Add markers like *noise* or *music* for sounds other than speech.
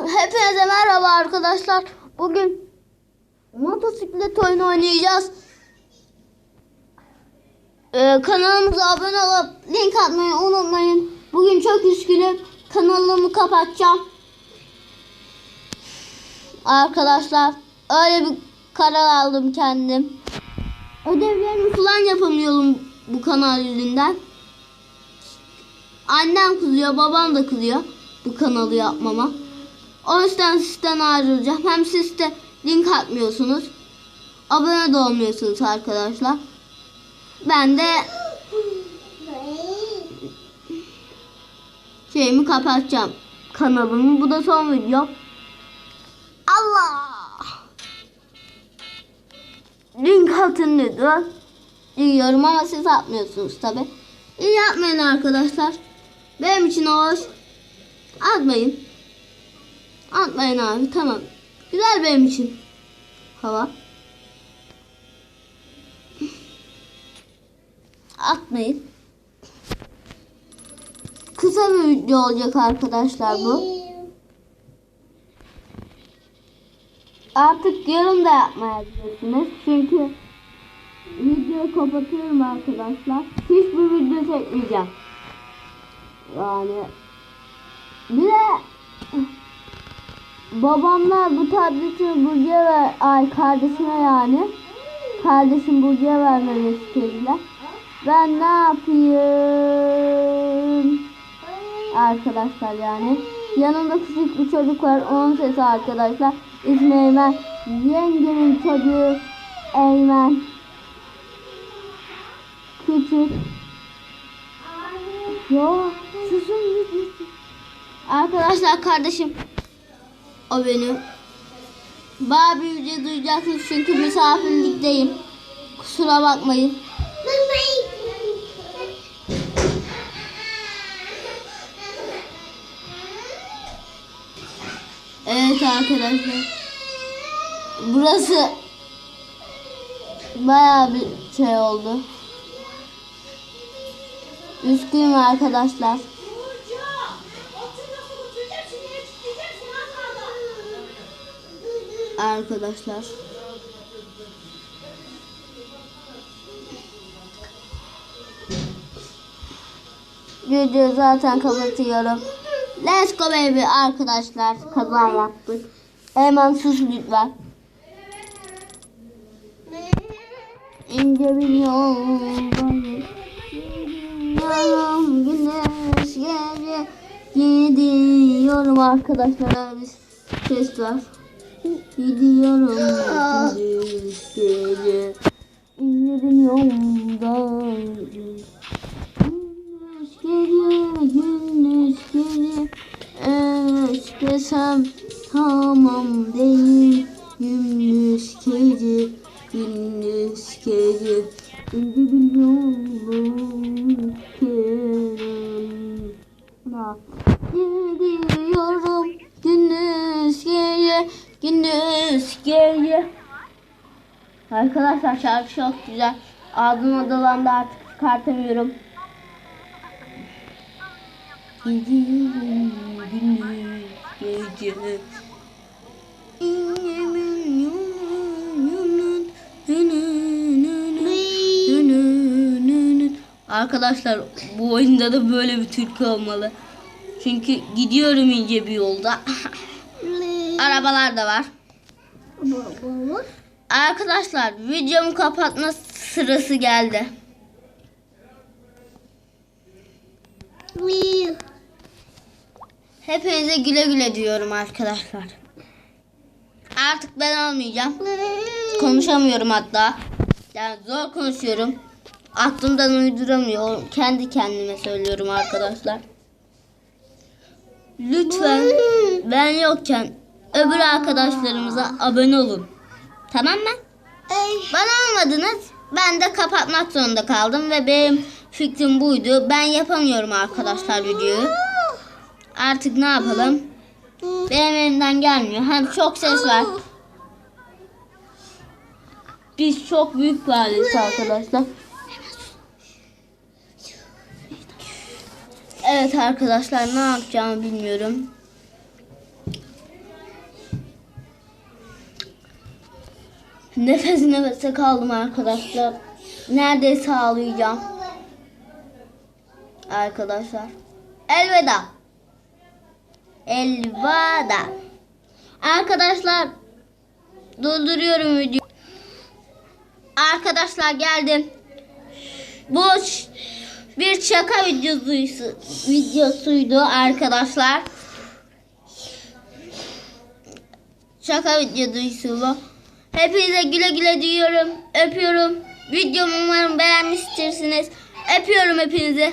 Hepinize merhaba arkadaşlar. Bugün motosiklet oyunu oynayacağız. Ee, kanalımıza abone olup link atmayı unutmayın. Bugün çok üzgünüm. Kanalımı kapatacağım. Arkadaşlar öyle bir karar aldım kendim. Ödevlerimi falan yapamıyorum bu kanal yüzünden. Annem kızıyor, babam da kızıyor bu kanalı yapmama. O yüzden sizden ayrılacağım. Hem siz de link atmıyorsunuz. Abone de olmuyorsunuz arkadaşlar. Ben de şeyimi kapatacağım. Kanalımı. Bu da son video. Allah! Link atın lütfen. Diyorum ama siz atmıyorsunuz tabi. İyi yapmayın arkadaşlar. Benim için hoş. Atmayın. Atmayın abi tamam. Güzel benim için. Hava. Atmayın. Kısa bir video olacak arkadaşlar bu. Artık yorum da yapmayabilirsiniz. Çünkü videoyu kapatıyorum arkadaşlar. Hiçbir video çekmeyeceğim. Yani bir de babamlar bu tableti Burcu'ya ver, ay kardeşime yani kardeşim Burcu'ya vermemi istediler. Ben ne yapayım? Arkadaşlar yani. Yanımda küçük bir çocuk var. Onun sesi arkadaşlar. İsmi Eymen. Yengemin çocuğu Eymen. Küçük. Yo, susun. Arkadaşlar kardeşim. O benim. Bir video duyacaksınız çünkü misafirlikteyim. Kusura bakmayın. Evet arkadaşlar. Burası bayağı bir şey oldu. Üzgünüm arkadaşlar. Arkadaşlar. Videoyu zaten kapatıyorum. Let's go baby arkadaşlar. Kaza yaptık. Hemen sus lütfen. İnce bir. Gidiyorum güneş gece. Gidiyorum arkadaşlar. Ses var. Gidiyorum güneş gece. İnce bir yoldayım. Güneş gece, güneş gece. Evet desem tamam değil. Güneş gece, güneş gece. İnce bir gece. Arkadaşlar şarkı çok güzel. Ağzıma dolandı artık çıkartamıyorum. Arkadaşlar bu oyunda da böyle bir türkü olmalı. Çünkü gidiyorum ince bir yolda. *laughs* Arabalar da var. Arkadaşlar videomu kapatma sırası geldi. Hepinize güle güle diyorum arkadaşlar. Artık ben olmayacağım. Konuşamıyorum hatta. Yani zor konuşuyorum. Aklımdan uyduramıyorum. Kendi kendime söylüyorum arkadaşlar. Lütfen ben yokken öbür arkadaşlarımıza abone olun. Tamam mı? Bana olmadınız. Ben de kapatmak zorunda kaldım ve benim fikrim buydu. Ben yapamıyorum arkadaşlar videoyu. Artık ne yapalım? Benim elimden gelmiyor. Hem çok ses var. Biz çok büyük bir aileyiz arkadaşlar. Evet arkadaşlar ne yapacağımı bilmiyorum. Nefes nefese kaldım arkadaşlar. Neredeyse ağlayacağım. Arkadaşlar. Elveda. Elveda. Arkadaşlar durduruyorum video. Arkadaşlar geldim. Bu bir şaka videosu videosuydu arkadaşlar. Şaka videosu bu. Hepinize güle güle diyorum. Öpüyorum. Videomu umarım beğenmiştirsiniz. Öpüyorum hepinizi.